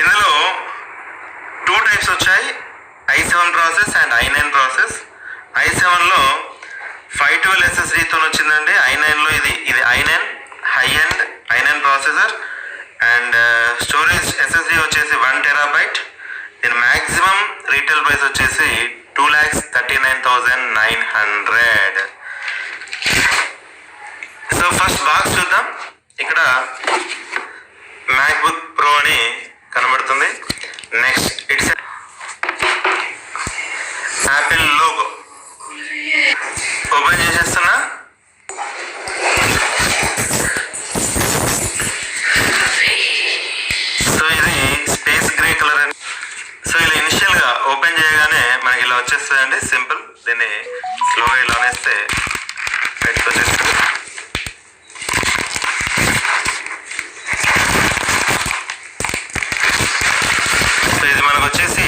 ఇందులో two types వచ్చాయి. I seven process and I nine process I సెవెన్లో five twelve ఎస్ఎస్డితో వచ్చిందండి. ఐ నైన్లో ఇది ఇది I nine high and I nine processor and storage SSD వచ్చేసి వన్ టెరాబైట్ దీని మ్యాక్సిమం రీటైల్ ప్రైస్ వచ్చేసి two lakhs thirty nine thousand nine hundred so first box చూద్దాం. ఇక్కడ మ్యాక్బుక్ ప్రో అని కనబడుతుంది. Next it's Apple logo open చేసేస్తున్నా. So ఇది space grey colour అని. So ఇలా ఇనిషియల్గా ఓపెన్ చేయగానే మనకి ఇలా వచ్చేస్తుందండి. సింపుల్ దీన్ని స్లోగా ఇలా అనేస్తే బయటకు వచ్చేస్తుంది సో ఇది మనకు వచ్చేసి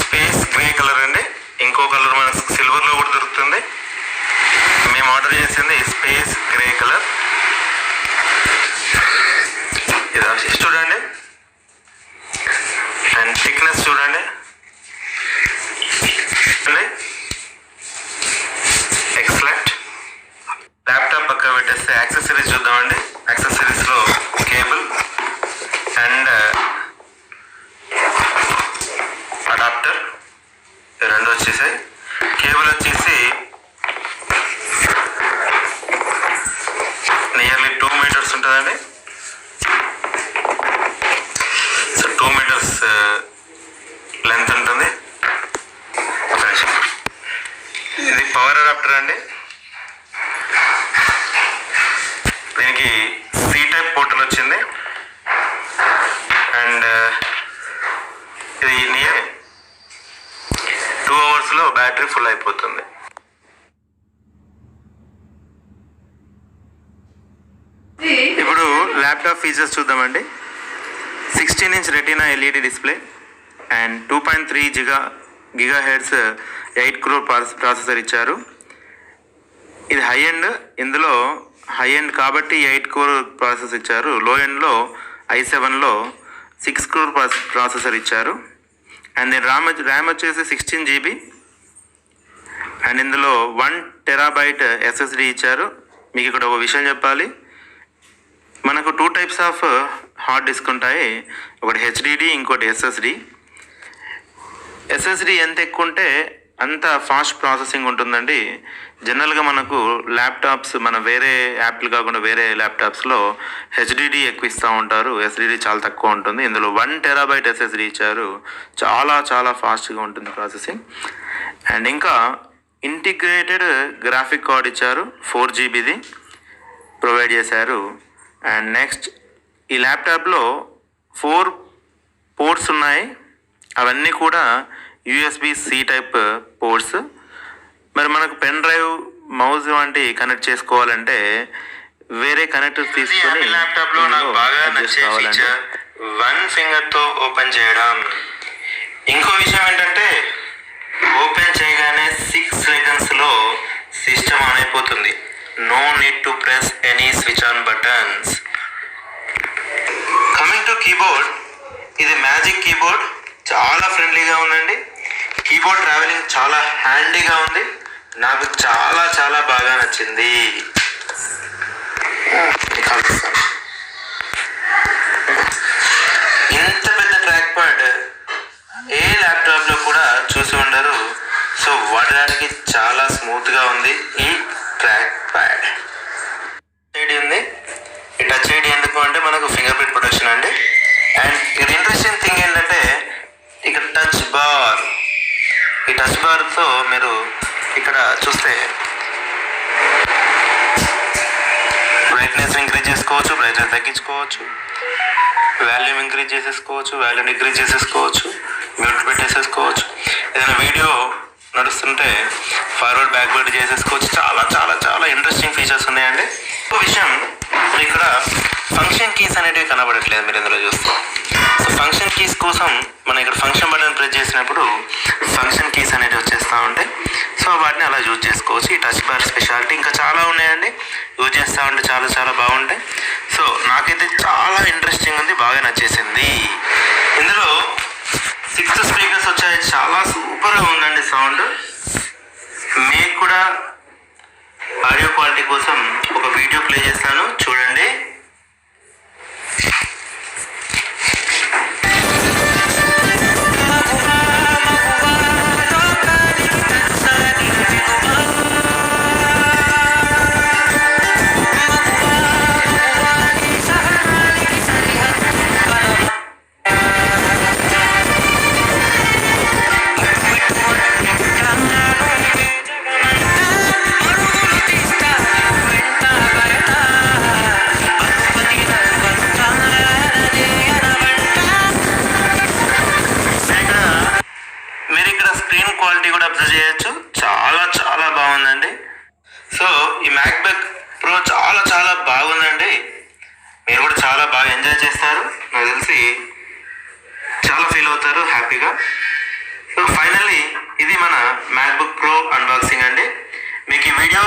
స్పేస్ గ్రే కలర్ అండి ఇంకో కలర్ మనకు సిల్వర్లో కూడా దొరుకుతుంది మేము ఆర్డర్ చేసింది స్పేస్ గ్రే కలర్ ఇది చూడండి. అండ్ థిక్నెస్ చూడండి. ఎక్సలెంట్ ల్యాప్టాప్ పక్క పెట్టేస్తే యాక్సెసరీస్ చూద్దామండి. పవర్ అడాప్టర్ అండి? దీనికి సి టైప్ పోర్టల్ వచ్చింది. అండ్ uh, ఇది నియర్ టూ అవర్స్లో బ్యాటరీ ఫుల్ అయిపోతుంది. ఇప్పుడు ల్యాప్టాప్ ఫీచర్స్ చూద్దామండి. Sixteen inch retina LED display and two point three giga gigahertz eight core processor ఇచ్చారు. ఇది హై ఎండ్ ఇందులో హై ఎండ్ కాబట్టి ఎయిట్ క్రోర్ ప్రాసెస్ ఇచ్చారు. లో ఎండ్లో ఐ సెవెన్లో సిక్స్ క్రోర్ ప్రాసెసర్ ఇచ్చారు. అండ్ దీని ర్యామ్ వచ్చి- ర్యామ్ వచ్చేసి సిక్స్టీన్ జీబీ అండ్ ఇందులో వన్ టెరాబైట్ ఎస్ఎస్డి ఇచ్చారు. మీకు ఇక్కడ ఒక విషయం చెప్పాలి. మనకు two types of hard disk ఉంటాయి. ఒకటి హెచ్డిడి ఇంకోటి ఎస్ఎస్డి ఎస్ఎస్డి ఎంత ఎక్కువ ఉంటే అంత ఫాస్ట్ ప్రాసెసింగ్ ఉంటుందండి. జనరల్గా మనకు ల్యాప్టాప్స్ మన వేరే యాప్లు కాకుండా వేరే ల్యాప్టాప్స్లో హెచ్డిడి ఎక్కువ ఇస్తూ ఉంటారు. ఎస్డిడి చాలా తక్కువ ఉంటుంది. ఇందులో వన్ టెరాబైట్ ఎస్ఎస్డి ఇచ్చారు. చాలా చాలా ఫాస్ట్గా ఉంటుంది ప్రాసెసింగ్. అండ్ ఇంకా ఇంటిగ్రేటెడ్ గ్రాఫిక్ కార్డ్ ఇచ్చారు. ఫోర్ జీబీది ప్రొవైడ్ చేశారు. అండ్ నెక్స్ట్ ఈ ల్యాప్టాప్లో ఫోర్ పోర్ట్స్ ఉన్నాయి. అవన్నీ కూడా యూఎస్బి సి టైప్ పోర్ట్స్ మరి మనకు పెన్ డ్రైవ్ మౌజ్ వంటి కనెక్ట్ చేసుకోవాలంటే వేరే కనెక్టర్ తీసుకొని ల్యాప్టాప్లో నాకు బాగా నచ్చే ఫీచర్ వన్ ఫింగర్తో ఓపెన్ చేయడం. ఇంకో విషయం ఏంటంటే ఓపెన్ చేయగానే సిక్స్ సెకండ్స్లో సిస్టమ్ ఆన్ అయిపోతుంది. No need to press any switch on buttons coming to keyboard ఇది మ్యాజిక్ కీబోర్డ్ చాలా ఫ్రెండ్లీగా ఉందండి. కీబోర్డ్ ట్రావెలింగ్ చాలా హ్యాండీగా ఉంది. నాకు చాలా చాలా బాగా నచ్చింది. ఇంత పెద్ద ట్రాక్ ప్యాడ్ ఏ ల్యాప్టాప్లో కూడా చూసి ఉండరు. సో వాడడానికి చాలా స్మూత్గా ఉంది ఈ ట్రాక్. ఈ టచ్ బార్తో మీరు ఇక్కడ చూస్తే బ్రైట్నెస్ ఇంక్రీజ్ చేసుకోవచ్చు బ్రైట్నెస్ తగ్గించుకోవచ్చు వాల్యూమ్ ఇంక్రీజ్ చేసేసుకోవచ్చు వాల్యూమ్ ఇంక్రీజ్ చేసేసుకోవచ్చు మ్యూట్ పెట్టేసేసుకోవచ్చు. ఏదైనా వీడియో నడుస్తుంటే ఫార్వర్డ్ బ్యాక్వర్డ్ చేసేసుకోవచ్చు. చాలా చాలా చాలా ఇంట్రెస్టింగ్ ఫీచర్స్ ఉన్నాయండి. ఒక విషయం ఇక్కడ ఫంక్షన్ కీస్ అనేటివి కనబడట్లేదు మీరు ఇందులో చూస్తే. సో ఫంక్షన్ కీస్ కోసం మనం ఇక్కడ ఫంక్షన్ బటన్ ప్రెస్ చేసినప్పుడు ఫంక్షన్ కీస్ అనేవి వచ్చేస్తూ ఉంటాయి. సో వాటిని అలా యూజ్ చేసుకోవచ్చు. ఈ టచ్ బార్ స్పెషాలిటీ ఇంకా చాలా ఉన్నాయండి. యూజ్ చేస్తూ ఉంటే చాలా చాలా బాగుంటాయి. సో నాకైతే చాలా ఇంట్రెస్టింగ్ ఉంది బాగా నచ్చేసింది. ఇందులో సిక్స్త్ స్పీగర్స్ వచ్చాయి. చాలా సూపర్గా ఉందండి సౌండ్ మీకు కూడా ఆడియో క్వాలిటీ కోసం ఒక వీడియో ప్లే చేస్తాను. చూడండి. క్వాలిటీ చేయొచ్చు. చాలా చాలా బాగుందండి. సో ఈ మ్యాక్బెక్ ప్రో చాలా చాలా బాగుందండి. మీరు కూడా చాలా బాగా ఎంజాయ్ చేస్తారు. నాకు తెలిసి చాలా ఫీల్ అవుతారు హ్యాపీగా సో ఫైనల్లీ ఇది మన మ్యాక్బుక్ ప్రో అన్బాక్సింగ్ అండి. మీకు ఈ వీడియో